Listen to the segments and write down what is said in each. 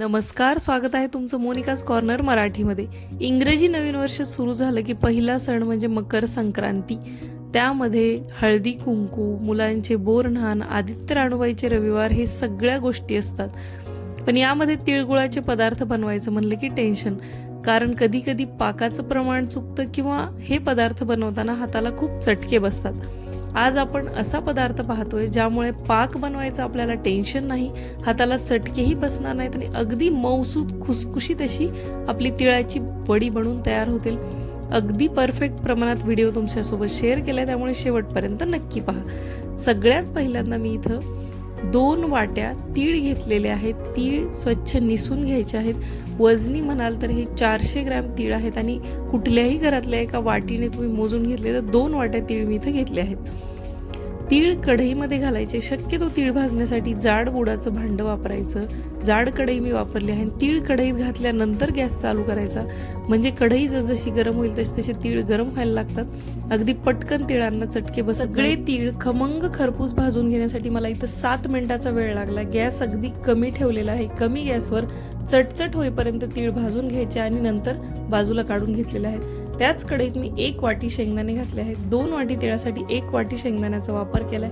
नमस्कार स्वागत आहे तुमचं मोनिकाज कॉर्नर मराठीमध्ये. इंग्रजी नवीन वर्ष सुरू झालं की पहिला सण म्हणजे मकर संक्रांती. त्यामध्ये हळदी कुंकू मुलांचे बोरन्हाण आदित्य राणूबाईचे रविवार हे सगळ्या गोष्टी असतात. पण यामध्ये तिळगुळाचे पदार्थ बनवायचं म्हणलं की टेन्शन. कारण कधी कधी पाकाचं प्रमाण चुकतं किंवा हे पदार्थ बनवताना हाताला खूप चटके बसतात. आज आपण असा पदार्थ पाहतोय ज्यामुळे पाक बनवायचं आपल्याला टेन्शन नाही हाताला चटकेही बसणार नाहीत आणि अगदी मऊसूत खुसखुशीत अशी आपली तिळाची वडी बनून तयार होतील. अगदी परफेक्ट प्रमाणात व्हिडिओ तुमच्यासोबत शेअर केला त्यामुळे शेवटपर्यंत नक्की पहा. सगळ्यात पहिल्यांदा मी इथं दोन वाट्या तीळ घेतलेले आहेत. तीळ स्वच्छ निसून घ्यायचे आहेत. वजनी म्हणाल तर हे चारशे ग्रॅम तीळ आहेत आणि कुठल्याही घरातल्या एका वाटीने तुम्ही मोजून घेतले तर दोन वाट्या तीळ मी इथं घेतले आहेत. तीळ कढईमध्ये घालायचे. शक्यतो तीळ भाजण्यासाठी जाड बुडाचं भांडं वापरायचं. जाड कढई मी वापरली आहे. तीळ कढईत घातल्यानंतर गॅस चालू करायचा. म्हणजे कढई जसजशी गरम होईल तसे तसे तीळ गरम व्हायला लागतात. अगदी पटकन तिळांना चटके बस. सगळे तीळ खमंग खरपूस भाजून घेण्यासाठी मला इथं सात मिनिटाचा वेळ लागला. गॅस अगदी कमी ठेवलेला आहे. कमी गॅसवर चटचट होईपर्यंत तीळ भाजून घ्यायचे आणि नंतर बाजूला काढून घेतलेले आहेत. त्याच कढईत मी एक वाटी शेंगदाणे घातले आहेत. दोन वाटी तेळासाठी एक वाटी शेंगदाण्याचा वापर केला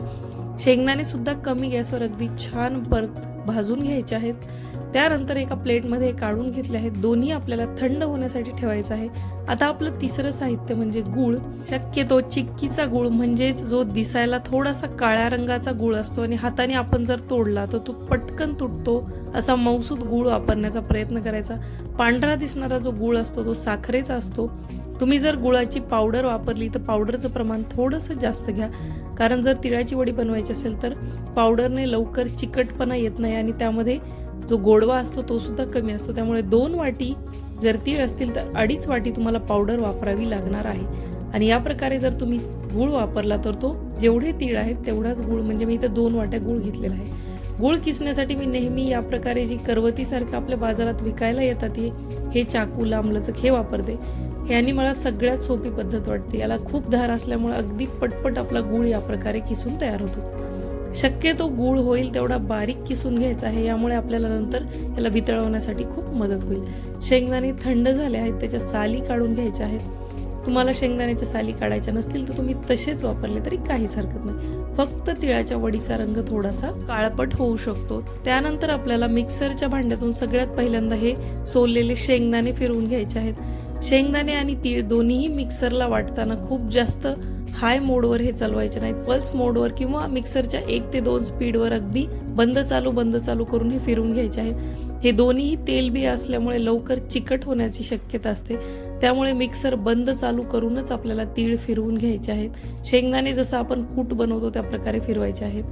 शेंगदाणे सुद्धा कमी गॅसवर अगदी छान परत भाजून घ्यायचे आहेत. त्यानंतर एका प्लेटमध्ये काढून घेतले आहेत. दोन्ही आपल्याला थंड होण्यासाठी ठेवायचं आहे. आता आपलं तिसरं साहित्य म्हणजे गूळ. शक्यतो चिक्कीचा गूळ म्हणजेच जो दिसायला थोडासा काळ्या रंगाचा गूळ असतो आणि हाताने आपण जर तोडला तर तो पटकन तुटतो असा मौसूद गूळ वापरण्याचा प्रयत्न करायचा. पांढरा दिसणारा जो गूळ असतो तो साखरेचा असतो. तुम्ही जर गुळाची पावडर वापरली तर पावडरचं प्रमाण थोडंसं जास्त घ्या. कारण जर तिळाची वडी बनवायची असेल तर पावडरने लवकर चिकटपणा येत नाही आणि त्यामध्ये जो गोडवा असतो तो सुद्धा कमी असतो. त्यामुळे दोन वाटी जर तीळ असतील तर अडीच वाटी तुम्हाला पावडर वापरावी लागणार आहे. आणि या प्रकारे जर तुम्ही गूळ वापरला तर तो जेवढे तीळ आहेत तेवढाच गूळ म्हणजे मी इथं दोन वाट्या गूळ घेतलेला आहे. गूळ किसण्यासाठी मी नेहमी या प्रकारे जी करवतीसारखं आपल्या बाजारात विकायला येतात हे हे चाकू लांबलचक हे वापरते. ह्यानी मला सगळ्यात सोपी पद्धत वाटते. याला खूप धार असल्यामुळे अगदी पटपट आपला गूळ या प्रकारे किसून तयार होतो. शक्यतो गूळ होईल तेवढा बारीक किसून घ्यायचा आहे यामुळे आपल्याला नंतर याला वितळवण्यासाठी खूप मदत होईल. शेंगदाणे थंड झाले आहेत त्याच्या साली काढून घ्यायच्या आहेत. तुम्हाला शेंगदाण्याच्या साली काढायच्या नसतील तर तुम्ही तसेच वापरले तरी काहीच हरकत नाही. फक्त तिळाच्या वडीचा रंग थोडासा काळपट होऊ शकतो. त्यानंतर आपल्याला मिक्सरच्या भांड्यातून सगळ्यात पहिल्यांदा हे सोललेले शेंगदाणे फिरवून घ्यायचे आहेत. शेंगदाणे आणि तीळ दोन्हीही मिक्सरला वाटताना खूप जास्त हाय मोडवर हे चालवायचे नाहीत. पल्स मोडवर किंवा मिक्सरच्या एक ते दोन स्पीडवर अगदी बंद चालू बंद चालू करून हे फिरून घ्यायचे आहेत. हे दोन्हीही तेलबी असल्यामुळे लवकर चिकट होण्याची शक्यता असते. त्यामुळे मिक्सर बंद चालू करूनच आपल्याला तीळ फिरवून घ्यायचे आहेत. शेंगदाणे जसं आपण कूट बनवतो त्या प्रकारे फिरवायचे आहेत.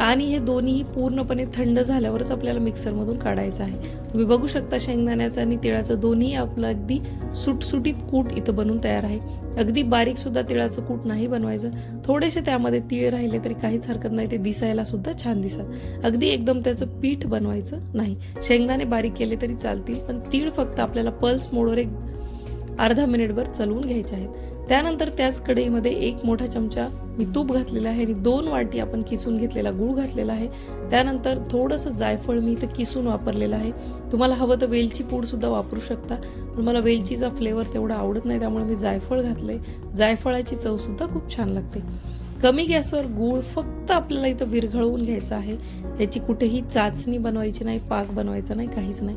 आणि हे दोन्ही पूर्णपणे थंड झाल्यावरच आपल्याला मिक्सरमधून काढायचं आहे. तुम्ही बघू शकता शेंगदाण्याचं आणि तिळाचं दोन्ही आपलं अगदी सुटसुटीत कूट इथं बनून तयार आहे. अगदी बारीक सुद्धा तिळाचं कूट नाही बनवायचं. थोडेसे त्यामध्ये तीळ राहिले तरी काहीच हरकत नाही ते दिसायला सुद्धा छान दिसत अगदी एकदम त्याचं पीठ बनवायचं नाही. शेंगदाणे बारीक केले तरी चालतील पण तीळ फक्त आपल्याला पल्स मोडवर एक अर्धा मिनिटभर चलवून घ्यायचे आहेत. त्यानंतर त्याच कढईमध्ये एक मोठा चमचा मी तूप घातलेला आहे आणि दोन वाटी आपण किसून घेतलेला गूळ घातलेला आहे. त्यानंतर थोडंसं जायफळ मी इथं किसून वापरलेलं आहे. तुम्हाला हवं तर वेलची पूडसुद्धा वापरू शकता पण मला वेलचीचा फ्लेवर तेवढा आवडत नाही त्यामुळे मी जायफळ घातलंय. जायफळाची चवसुद्धा खूप छान लागते. कमी गॅसवर गूळ फक्त आपल्याला इथं विरघळवून घ्यायचा आहे. याची कुठेही चाचणी बनवायची नाही पाक बनवायचा नाही काहीच नाही.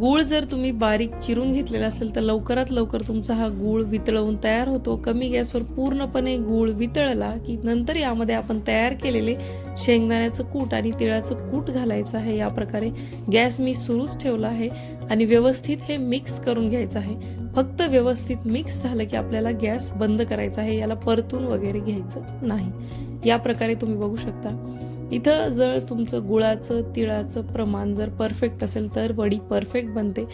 गूळ जर तुम्ही बारीक चिरून घेतलेला असेल तर लवकरात लवकर तुमचा हा गूळ वितळवून तयार होतो. कमी गॅसवर पूर्णपणे गूळ वितळला की नंतर यामध्ये आपण तयार केलेले शेंगदाण्याचं कूट आणि तिळाचं कूट घालायचं आहे. या प्रकारे गॅस मी सुरूच ठेवला आहे आणि व्यवस्थित हे मिक्स करून घ्यायचं आहे. फक्त व्यवस्थित मिक्स झालं की आपल्याला गॅस बंद करायचा आहे. याला परतून वगैरे घ्यायचं नाही. या प्रकारे तुम्ही बघू शकता. इथं जर तुमचं गुळाचं तिळाचं प्रमाण जर परफेक्ट असेल तर वडी परफेक्ट बनते.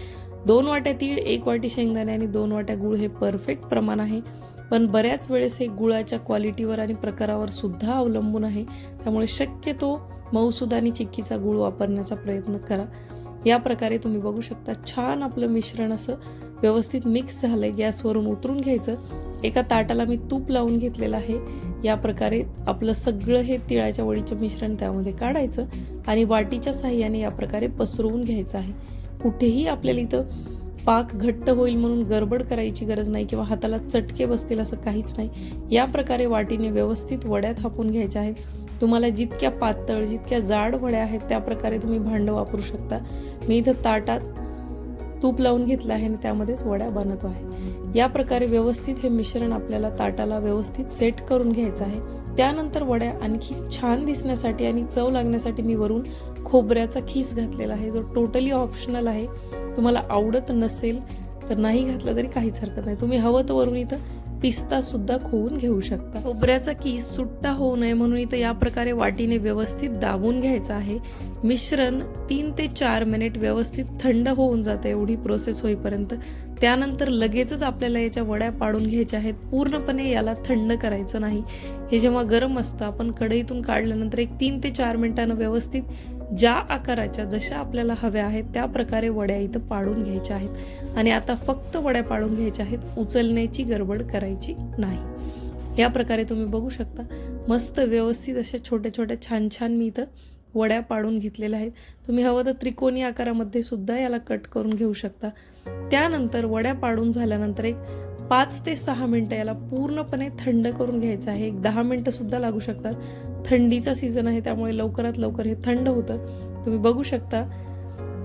दोन वाट्या तीळ एक वाटी शेंगदाणे आणि दोन वाट्या गुळ हे परफेक्ट प्रमाण आहे. पण बऱ्याच वेळेस हे गुळाच्या क्वालिटीवर आणि प्रकारावर सुद्धा अवलंबून आहे. त्यामुळे शक्यतो मऊसूद आणि चिक्कीचा गुळ वापरण्याचा प्रयत्न करा. या प्रकारे तुम्ही बघू शकता छान आपलं मिश्रण असं व्यवस्थित मिक्स झालंय. गॅसवरून उतरून घ्यायचं. एका ताटाला मी तूप लावून घेतलेलं आहे. या प्रकारे आपलं सगळं हे तिळाच्या वडीचं मिश्रण त्यामध्ये काढायचं आणि वाटीच्या साह्याने या प्रकारे पसरवून घ्यायचं आहे. कुठेही आपल्याला इथं पाक घट्ट होईल म्हणून गडबड करायची गरज नाही किंवा हाताला चटके बसतील असं काहीच नाही. या प्रकारे वाटीने व्यवस्थित वड्या थापून घ्यायच्या आहेत. तुम्हाला जितक्या पातळ जितक्या जाड वड्या आहेत त्या प्रकारे तुम्ही भांडं वापरू शकता. मी इथं ताटात तूप लावून घेतलं आहे आणि त्यामध्येच वड्या बनवतो आहे. या प्रकारे व्यवस्थित हे मिश्रण आपल्याला ताटाला व्यवस्थित सेट करून घ्यायचं आहे. त्यानंतर वड्या आणखी छान दिसण्यासाठी आणि चव लागण्यासाठी मी वरून खोबऱ्याचा खीस घातलेला आहे. जो टोटली ऑप्शनल आहे. तुम्हाला आवडत नसेल तर नाही घातलं तरी काहीच हरकत नाही. तुम्ही हवं तर वरून इथं पिस्ता सुद्धा खोवून घेऊ शकता. खोबऱ्याचा कीस सुट्टा होऊ नये म्हणून इथं या प्रकारे वाटीने व्यवस्थित दाबून घ्यायचा आहे. मिश्रण तीन ते चार मिनिट व्यवस्थित थंड होऊन जातं एवढी प्रोसेस होईपर्यंत. त्यानंतर लगेचच आपल्याला याच्या वड्या पाडून घ्यायच्या आहेत. पूर्णपणे याला थंड करायचं नाही. हे जेव्हा गरम असतं आपण कढईतून काढल्यानंतर एक तीन ते चार मिनिटानं व्यवस्थित ज्या आकाराच्या जशा आपल्याला हव्या आहेत त्या प्रकारे वड्या इथं पाडून घ्यायच्या आहेत. आणि आता फक्त वड्या पाडून घ्यायच्या आहेत उचलण्याची गडबड करायची नाही. या प्रकारे तुम्ही बघू शकता. मस्त व्यवस्थित अशा छोट्या छोट्या छान छान मी इथं वड्या पाडून घेतलेल्या आहेत. तुम्ही हवं तर त्रिकोणी आकारामध्ये सुद्धा याला कट करून घेऊ शकता. त्यानंतर वड्या पाडून झाल्यानंतर एक पाच ते सहा मिनटं याला पूर्णपणे थंड करून घ्यायचं आहे. एक दहा मिनटं सुद्धा लागू शकतात. थंडीचा सीझन आहे त्यामुळे लवकरात लवकर हे थंड होतं. तुम्ही बघू शकता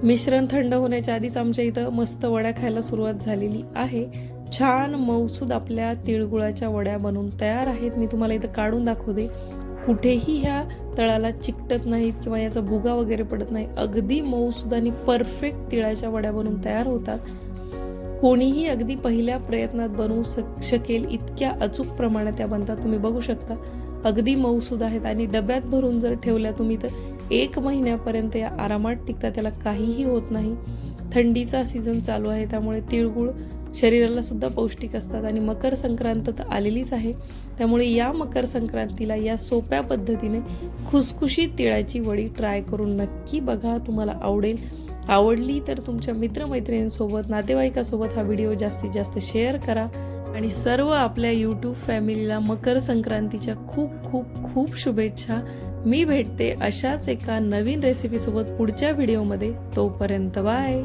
मिश्रण थंड होण्याच्या आधीच आमच्या इथं मस्त वड्या खायला सुरुवात झालेली आहे. छान मऊसूद आपल्या तिळगुळाच्या वड्या बनवून तयार आहेत. मी तुम्हाला इथं काढून दाखवते. कुठेही ह्या तळाला चिकटत नाहीत किंवा याचा भुगा वगैरे पडत नाही. अगदी मऊसुदानी परफेक्ट तिळाच्या वड्या बनवून तयार होतात. कोणीही अगदी पहिल्या प्रयत्नात बनवू शक शकेल इतक्या अचूक प्रमाणात त्या बनतात. तुम्ही बघू शकता. अगदी मऊसूद आहेत आणि डब्यात भरून जर ठेवल्या तुम्ही तर एक महिन्यापर्यंत या आरामात टिकता त्याला काहीही होत नाही. थंडीचा सीझन चालू आहे त्यामुळे तिळगुळ शरीराला सुद्धा पौष्टिक असतात आणि मकर संक्रांत तर आलेलीच आहे. त्यामुळे या मकर संक्रांतीला या सोप्या पद्धतीने खुसखुशीत तिळाची वडी ट्राय करून नक्की बघा तुम्हाला आवडेल. आवडली तर तुमच्या मित्रमैत्रिणींसोबत नातेवाईकासोबत हा व्हिडिओ जास्तीत जास्त शेअर करा आणि सर्व आपल्या यूट्यूब फॅमिलीला मकर संक्रांतीच्या खूप खूप खूप शुभेच्छा. मी भेटते अशाच एका नवीन रेसिपीसोबत पुढच्या व्हिडिओमध्ये तोपर्यंत बाय